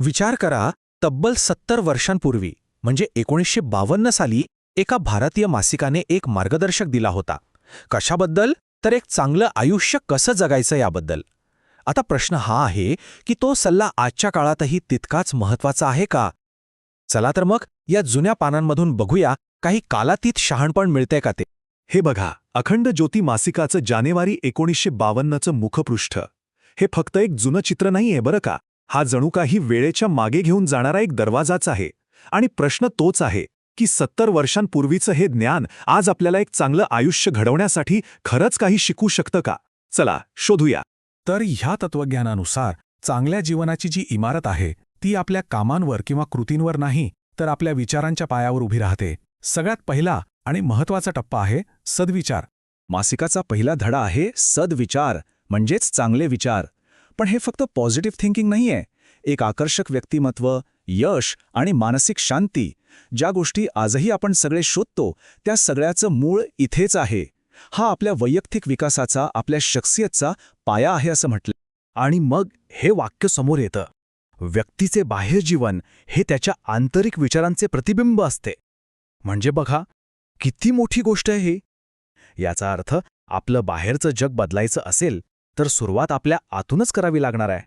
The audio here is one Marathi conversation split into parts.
विचार करा तब्बल सत्तर वर्षांपूर्वी म्हणजे एकोणीसशे बावन्न साली एका भारतीय मासिकाने एक मार्गदर्शक दिला होता. कशाबद्दल? तर एक चांगलं आयुष्य कसं जगायचं याबद्दल. आता प्रश्न हा आहे की तो सल्ला आजच्या काळातही तितकाच महत्त्वाचा आहे का? चला तर मग या जुन्या पानांमधून बघूया काही कालातीत शहाणपण मिळतंय का ते? हे बघा अखंड ज्योती मासिकाचं जानेवारी एकोणीसशे बावन्नचं मुखपृष्ठ. हे फक्त एक जुनं चित्र नाहीये बरं का? हा जणू काही वेळेच्या मागे घेऊन जाणारा एक दरवाजाच आहे. आणि प्रश्न तोच आहे की सत्तर वर्षांपूर्वीचं हे ज्ञान आज आपल्याला एक चांगलं आयुष्य घडवण्यासाठी खरंच काही शिकू शकतं का? चला शोधूया. तर ह्या तत्वज्ञानानुसार चांगल्या जीवनाची जी इमारत आहे ती आपल्या कामांवर किंवा कृतींवर नाही तर आपल्या विचारांच्या पायावर उभी राहते. सगळ्यात पहिला आणि महत्त्वाचा टप्पा आहे सद्विचार. मासिकाचा पहिला धडा आहे सद्विचार म्हणजेच चांगले विचार. पण हे फक्त पॉझिटिव्ह थिंकिंग नाहीये. एक आकर्षक व्यक्तिमत्व यश आणि मानसिक शांती ज्या गोष्टी आजही आपण सगळे शोधतो त्या सगळ्याचं मूळ इथेच आहे. हा आपल्या वैयक्तिक विकासाचा आपल्या शख्सियतचा पाया आहे असं म्हटलं. आणि मग हे वाक्य समोर येतं. व्यक्तीचे बाह्य जीवन हे त्याच्या आंतरिक विचारांचे प्रतिबिंब असते. म्हणजे बघा किती मोठी गोष्ट आहे ही. याचा अर्थ आपलं बाहेरचं जग बदलायचं असेल तर सुरुवात आपल्या आतूनच करावी लागणार आहे.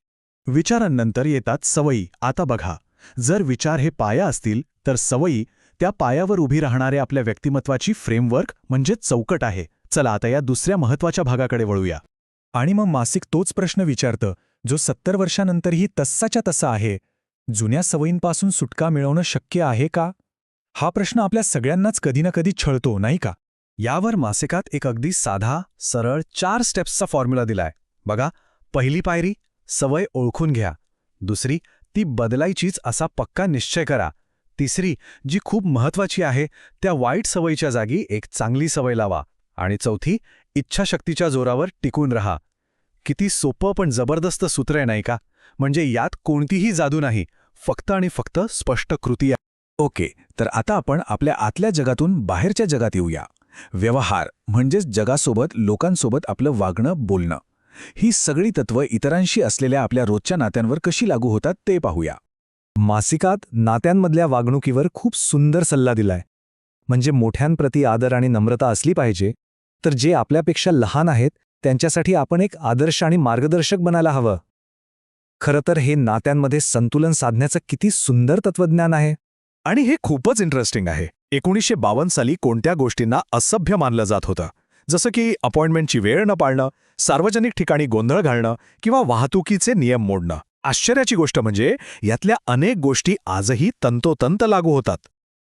विचारांनंतर येतात सवयी. आता बघा जर विचार हे पाया असतील तर सवयी त्या पायावर उभी राहणाऱ्या आपल्या व्यक्तिमत्वाची फ्रेमवर्क म्हणजे चौकट आहे. चला आता या दुसऱ्या महत्त्वाच्या भागाकडे वळूया. आणि मग मासिक तोच प्रश्न विचारतं जो सत्तर वर्षानंतरही तस्साच्या तसा आहे. जुन्या सवयींपासून सुटका मिळवणं शक्य आहे का? हा प्रश्न आपल्या सगळ्यांनाच कधी ना कधी छळतो नाही का? यावर मासिकात एक अगदी साधा सरळ चार स्टेप्सचा फॉर्म्युला दिलाय. बघा पहिली पायरी सवय ओळखून घ्या. दुसरी ती बदलायचीच असा पक्का निश्चय करा. तिसरी जी खूप महत्वाची आहे त्या वाईट सवयीच्या जागी एक चांगली सवय लावा. आणि चौथी इच्छाशक्तीच्या जोरावर टिकून राहा. किती सोपं पण जबरदस्त सूत्र आहे नाही का? म्हणजे यात कोणतीही जादू नाही फक्त आणि फक्त स्पष्ट कृती आहे. ओके तर आता आपण आपल्या आतल्या जगातून बाहेरच्या जगात येऊया. व्यवहार म्हणजेच जगासोबत लोकांसोबत आपलं वागणं बोलणं. ही सगळी तत्त्वं इतरांशी असलेल्या आपल्या रोजच्या नात्यांवर कशी लागू होतात ते पाहूया. मासिकात नात्यांमधल्या वागणुकीवर खूप सुंदर सल्ला दिलाय. म्हणजे मोठ्यांप्रती आदर आणि नम्रता असली पाहिजे तर जे आपल्यापेक्षा लहान आहेत त्यांच्यासाठी आपण एक आदर्श आणि मार्गदर्शक बनायला हवं. खरं तर हे नात्यांमध्ये संतुलन साधण्याचं किती सुंदर तत्वज्ञान आहे. आणि हे खूपच इंटरेस्टिंग आहे. एकोणीसशे बावन्न साली कोणत्या गोष्टींना असभ्य मानलं जात होतं? जसं की अपॉइंटमेंटची वेळ न पाळणं सार्वजनिक ठिकाणी गोंधळ घालणं किंवा वाहतुकीचे नियम मोडणं. आश्चर्याची गोष्ट म्हणजे यातल्या अनेक गोष्टी आजही तंतोतंत लागू होतात.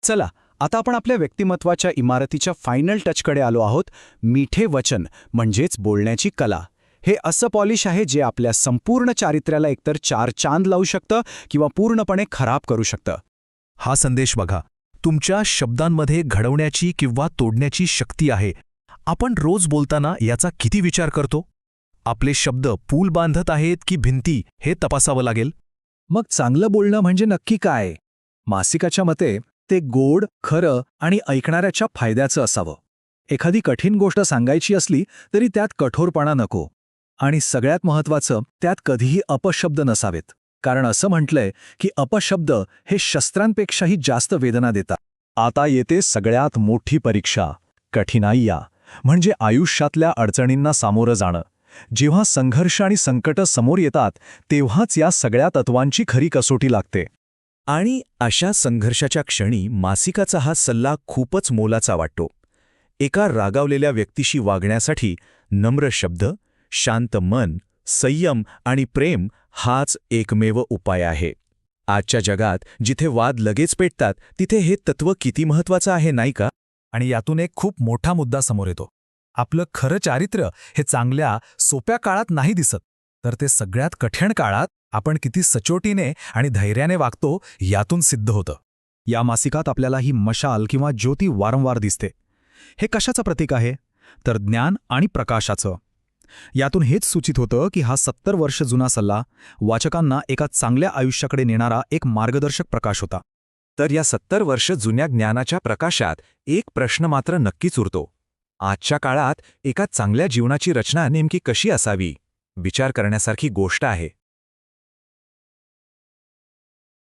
चला आता आपण आपल्या व्यक्तिमत्वाच्या इमारतीच्या फायनल टचकडे आलो आहोत. मिठे वचन म्हणजेच बोलण्याची कला. हे असं पॉलिश आहे जे आपल्या संपूर्ण चारित्र्याला एकतर चार चांद लावू शकतं किंवा पूर्णपणे खराब करू शकतं. हा संदेश बघा. तुमच्या शब्दांमध्ये घडवण्याची किंवा तोडण्याची शक्ती आहे. आपण रोज बोलताना याचा किती विचार करतो? आपले शब्द पूल बांधत आहेत की भिंती हे तपासावं लागेल? मग चांगलं बोलणं म्हणजे नक्की काय? मासिकाच्या मते ते गोड खरं आणि ऐकणाऱ्याच्या फायद्याचं असावं. एखादी कठीण गोष्ट सांगायची असली तरी त्यात कठोरपणा नको. आणि सगळ्यात महत्वाचं त्यात कधीही अपशब्द नसावेत. कारण असं म्हटलंय की अपशब्द हे शस्त्रांपेक्षाही जास्त वेदना देतात. आता येते सगळ्यात मोठी परीक्षा कठीणाई या म्हणजे आयुष्यातल्या अडचणींना सामोरं जाणं. जेव्हा संघर्ष आणि संकट समोर येतात तेव्हाच या सगळ्या तत्वांची खरी कसोटी लागते. आणि अशा संघर्षाच्या क्षणी मासिकाचा हा सल्ला खूपच मोलाचा वाटतो. एका रागावलेल्या व्यक्तीशी वागण्यासाठी नम्र शब्द शांत मन संयम आणि प्रेम हाच एकमेव उपाय आहे. आजच्या जगात जिथे वाद लगेच पेटतात तिथे हे तत्व किती महत्वाचं आहे नाही का? आणि यातून एक खूप मोठा मुद्दा समोर येतो. आपलं खरं चारित्र्य हे चांगल्या सोप्या काळात नाही दिसत. तर ते सगळ्यात कठीण काळात आपण किती सचोटीने आणि धैर्याने वागतो यातून सिद्ध होतं. या मासिकात आपल्याला ही मशाल किंवा ज्योती वारंवार दिसते. हे कशाचं प्रतीक आहे? तर ज्ञान आणि प्रकाशाचं. यातून हेच सूचित होतं की हा सत्तर वर्ष जुना सल्ला वाचकांना एका चांगल्या आयुष्याकडे नेणारा एक मार्गदर्शक प्रकाश होता. तर या सत्तर वर्ष जुन्या ज्ञानाच्या प्रकाशात एक प्रश्न मात्र नक्कीच उरतो. आजच्या काळात एका चांगल्या जीवनाची रचना नेमकी कशी असावी? विचार करण्यासारखी गोष्ट आहे.